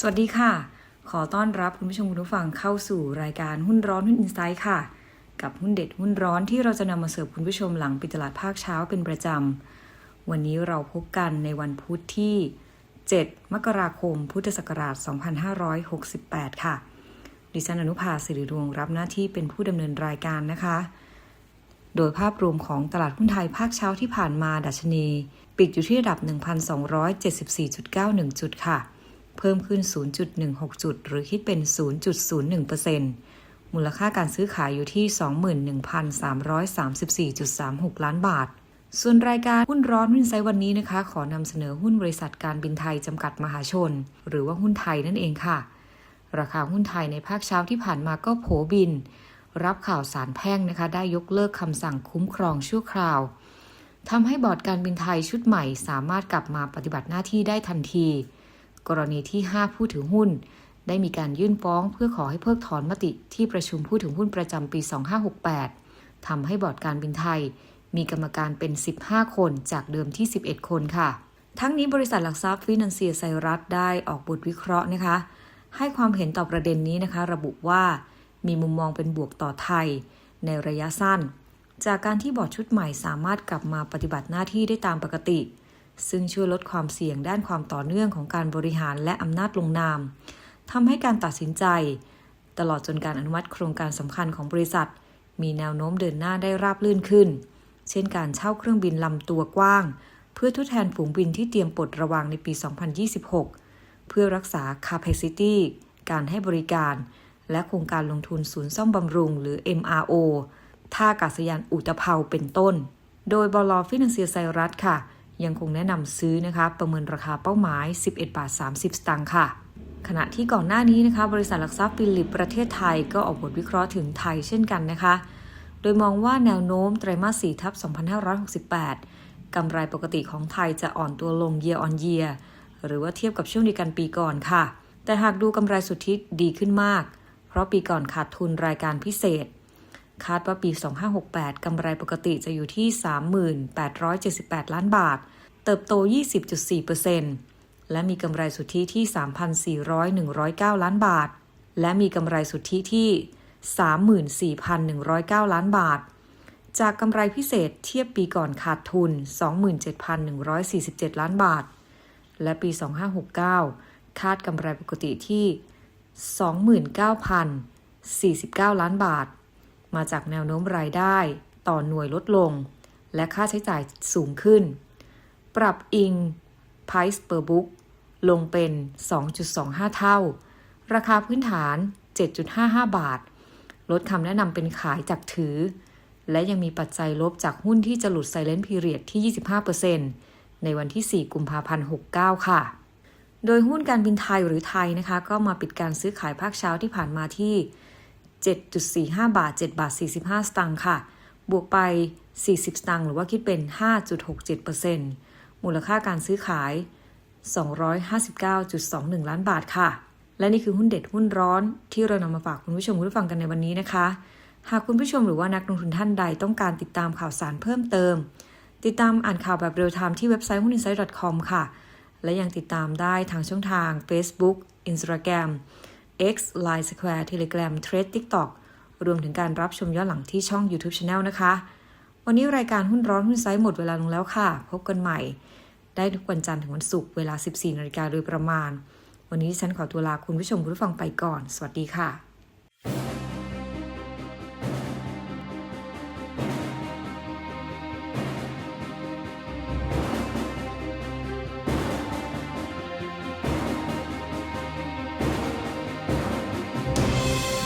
สวัสดีค่ะ ขอต้อนรับคุณผู้ชมคุณผู้ฟังเข้าสู่รายการหุ้นร้อนหุ้นอินไซด์ค่ะ กับหุ้นเด็ดหุ้นร้อนที่เราจะนำมาเสิร์ฟคุณผู้ชมหลังปิดตลาดภาคเช้าเป็นประจำ วันนี้เราพบกันในวันพุธที่ 7 มกราคม พุทธศักราช 2568 ค่ะ ดิฉันอนุภาสิริดวงรับหน้าที่เป็นผู้ดำเนินรายการนะคะ โดยภาพรวมของตลาดหุ้นไทยภาคเช้าที่ผ่านมาดัชนี ปิดอยู่ที่ระดับ 1,274.91 จุดค่ะ เพิ่มขึ้น 0.16 จุด หรือคิดเป็น 0.01%มูลค่าการซื้อขายอยู่ที่ 21,334.36 ล้านบาท ส่วนรายการหุ้นร้อนหุ้นไซด์วันนี้นะคะ ขอนำเสนอหุ้นบริษัทการบินไทยจำกัดมหาชน หรือว่าหุ้นไทยนั่นเองค่ะ ราคาหุ้นไทยในภาคเช้าที่ผ่านมาก็โผบิน รับข่าวสารแพ่งนะคะ ได้ยกเลิกคำสั่งคุ้มครองชั่วคราวทำให้บอร์ดการบินไทยชุดใหม่สามารถกลับมาปฏิบัติหน้าที่ได้ทันที กรณีที่ 5 ผู้ถือหุ้น ได้มีการยื่นฟ้องเพื่อขอให้เพิกถอนมติที่ประชุมผู้ถือหุ้นประจำปี 2568 ทำให้บอร์ดการบินไทย มีกรรมการเป็น 15 คนจากเดิมที่ 11 คนค่ะ ทั้งนี้บริษัทหลักทรัพย์ฟินันเซียไซรัสได้ออกบทวิเคราะห์นะคะ ให้ความเห็นต่อประเด็นนี้นะคะ ระบุว่ามีมุมมองเป็นบวกต่อไทย ในระยะสั้น จากการที่บอร์ดชุดใหม่สามารถกลับมาปฏิบัติหน้าที่ได้ตามปกติ ซึ่งช่วยลดความเสี่ยงด้านความต่อเนื่องของการบริหารและอำนาจลงนามทำให้การตัดสินใจ ตลอดจนการอนุมัติโครงการสำคัญของบริษัท มีแนวโน้มเดินหน้าได้ราบรื่นขึ้น เช่นการเช่าเครื่องบินลำตัวกว้าง เพื่อทดแทนฝูงบินที่เตรียมปลดระวางในปี 2026 เพื่อรักษา capacity การให้บริการ และโครงการลงทุนศูนย์ซ่อมบำรุง หรือ MRO ท่าอากาศยานอุตภเปาเป็นต้น โดยบลฟินแลนเซียไซรัสค่ะ ยังคงแนะนำซื้อนะคะ ประเมินราคาเป้าหมาย 11 บาท 30 สตางค์ค่ะ ขณะที่ก่อนหน้านี้นะคะ บริษัทหลักทรัพย์ฟิลิปประเทศไทยก็ออกบทวิเคราะห์ถึงไทยเช่นกันนะคะ โดยมองว่าแนวโน้มไตรมาส4ทับ 2568 กำไรปกติของไทยจะอ่อนตัวลง year on year หรือว่าเทียบกับช่วงเดียวกันปีก่อนค่ะ แต่หากดูกำไรสุทธิดีขึ้นมาก เพราะปีก่อนขาดทุนรายการพิเศษ คาดว่าปี 2568 กำไรปกติจะอยู่ที่ 3878 ล้านบาท เติบโต 20.4%และมีกำไรสุทธิที่ 3,409 ล้านบาท และมีกำไรสุทธิที่ 34,109 ล้านบาท จากกำไรพิเศษเทียบปีก่อนขาดทุน 27,147 ล้านบาท และปี 2569 คาดกำไรปกติที่ 29,049 ล้านบาท มาจากแนวโน้มรายได้ต่อหน่วยลดลง และค่าใช้จ่ายสูงขึ้น ปรับอิง Price per book ลงเป็น 2.25 เท่า ราคาพื้นฐาน 7.55 บาท ลดคำแนะนำเป็นขายจากถือ และยังมีปัจจัยลบจากหุ้นที่จะหลุด Silent Period ที่ 25%ในวันที่ 4 กุมภาพันธ์ 69 ค่ะ โดยหุ้นการบินไทยหรือไทยนะคะ ก็มาปิดการซื้อขายภาคเช้าที่ผ่านมาที่ 7.45 บาท 7 บาท 45 สตางค์ค่ะ บวกไป 40 สตางค์หรือว่าคิดเป็น 5.67%มูลค่าการซื้อขาย 259.21 ล้านบาทค่ะ และนี่คือหุ้นเด็ดหุ้นร้อนที่เรานำมาฝากคุณผู้ชมคุณผู้ฟังกันในวันนี้นะคะ หากคุณผู้ชมหรือว่านักลงทุนท่านใดต้องการติดตามข่าวสารเพิ่มเติม ติดตามอ่านข่าวแบบเรียลไทม์ที่เว็บไซต์หุ้น insight com ค่ะ และยังติดตามได้ทางช่องทาง Facebook Instagram X Line Square Telegram Thread TikTok รวมถึงการรับชมย้อนหลังที่ช่อง YouTube Channel นะคะ วันนี้รายการหุ้นร้อนหุ้นไซด์หมดเวลาลงแล้วค่ะ พบกันใหม่ ได้ทุกวันจันทร์ถึงวันศุกร์เวลา 14นาฬิกาโดยประมาณ วันนี้ฉันขอตัวลาคุณผู้ชมคุณผู้ฟังไปก่อน สวัสดีค่ะ